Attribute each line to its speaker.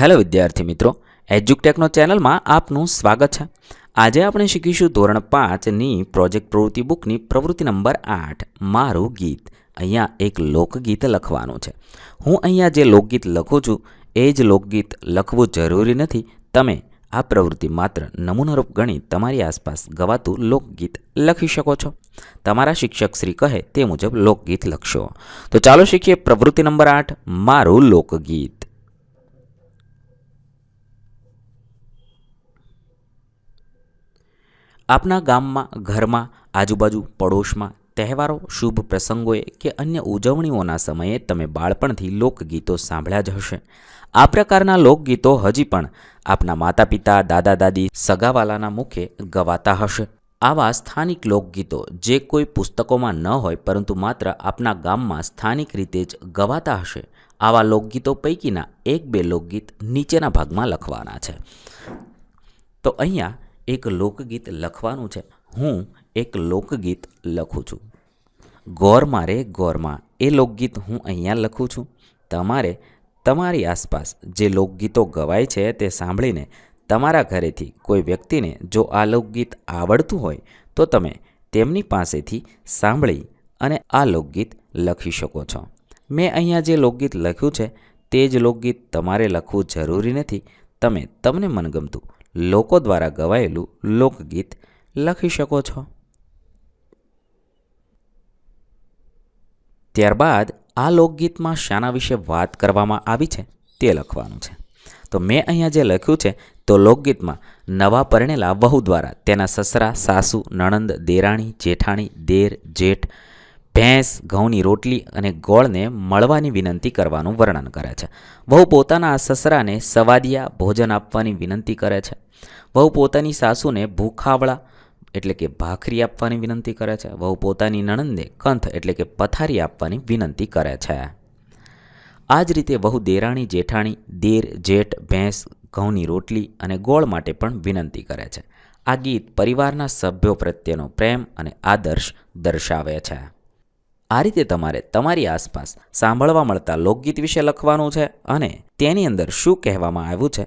Speaker 1: Hello વિદ્યાર્થી મિત્રો, એજ્યુકટેકનો ચેનલમાં આપનું સ્વાગત છે. આજે આપણે શીખીશું ધોરણ પાંચની પ્રોજેક્ટ પ્રવૃત્તિ બુકની પ્રવૃત્તિ નંબર આઠ, મારું ગીત. અહીંયા એક લોકગીત લખવાનું છે. હું અહીંયા જે લોકગીત લખું છું, એ જ લોકગીત લખવું જરૂરી નથી. તમે આ પ્રવૃત્તિ માત્ર નમૂનારૂપ ગણી તમારી આસપાસ ગવાતું લોકગીત લખી શકો છો. તમારા શિક્ષક શ્રી કહે તે મુજબ લોકગીત લખશો. તો ચાલો શીખીએ પ્રવૃત્તિ નંબર આઠ, મારું લોકગીત. આપના ગામમાં, ઘરમાં, આજુબાજુ, પડોશમાં તહેવારો, શુભ પ્રસંગોએ કે અન્ય ઉજવણીઓના સમયે તમે બાળપણથી લોકગીતો સાંભળ્યા જ હશે. આ પ્રકારના લોકગીતો હજી પણ આપના માતા પિતા દાદા, દાદી, સગાવાલાના મુખે ગવાતા હશે. આવા સ્થાનિક લોકગીતો જે કોઈ પુસ્તકોમાં ન હોય પરંતુ માત્ર આપના ગામમાં સ્થાનિક રીતે જ ગવાતા હશે, આવા લોકગીતો પૈકીના એક બે લોકગીત નીચેના ભાગમાં લખવાના છે. તો અહીંયા એક લોકગીત લખવાનું છે. હું એક લોકગીત લખું છું. ગોર મારે ગોરમાં એ લોકગીત હું અહીંયા લખું છું. તમારે તમારી આસપાસ જે લોકગીતો ગવાય છે તે સાંભળીને તમારા ઘરેથી કોઈ વ્યક્તિને જો આ લોકગીત આવડતું હોય તો તમે તેમની પાસેથી સાંભળી અને આ લોકગીત લખી શકો છો. મેં અહીંયા જે લોકગીત લખ્યું છે તે જ લોકગીત તમારે લખવું જરૂરી નથી. તમે તમને મનગમતું લોકો દ્વારા ગવાયેલું લોકગીત લખી શકો છો. ત્યારબાદ આ લોકગીતમાં શાના વિશે વાત કરવામાં આવી છે તે લખવાનું છે. તો મેં અહીંયા જે લખ્યું છે તો લોકગીતમાં નવા પરણેલા વહુ દ્વારા તેના સસરા, સાસુ, નણંદ, દેરાણી, જેઠાણી, દેર, જેઠ, ભેંસ, ઘઉંની રોટલી અને ગોળને મળવાની વિનંતી કરવાનું વર્ણન કરે છે. વહુ પોતાના સસરાને સવાદિયા ભોજન આપવાની વિનંતી કરે છે. વહુ પોતાની સાસુને ભૂખાવળા એટલે કે ભાખરી આપવાની વિનંતી કરે છે. વહુ પોતાની નણંદને કંથ એટલે કે પથારી આપવાની વિનંતી કરે છે. આ જ રીતે વહુ દેરાણી, જેઠાણી, દેર, જેઠ, ભેંસ, ઘઉંની રોટલી અને ગોળ માટે પણ વિનંતી કરે છે. આ ગીત પરિવારના સભ્યો પ્રત્યેનો પ્રેમ અને આદર્શ દર્શાવે છે. આ રીતે તમારે તમારી આસપાસ સાંભળવા મળતા લોકગીત વિશે લખવાનું છે અને તેની અંદર શું કહેવામાં આવ્યું છે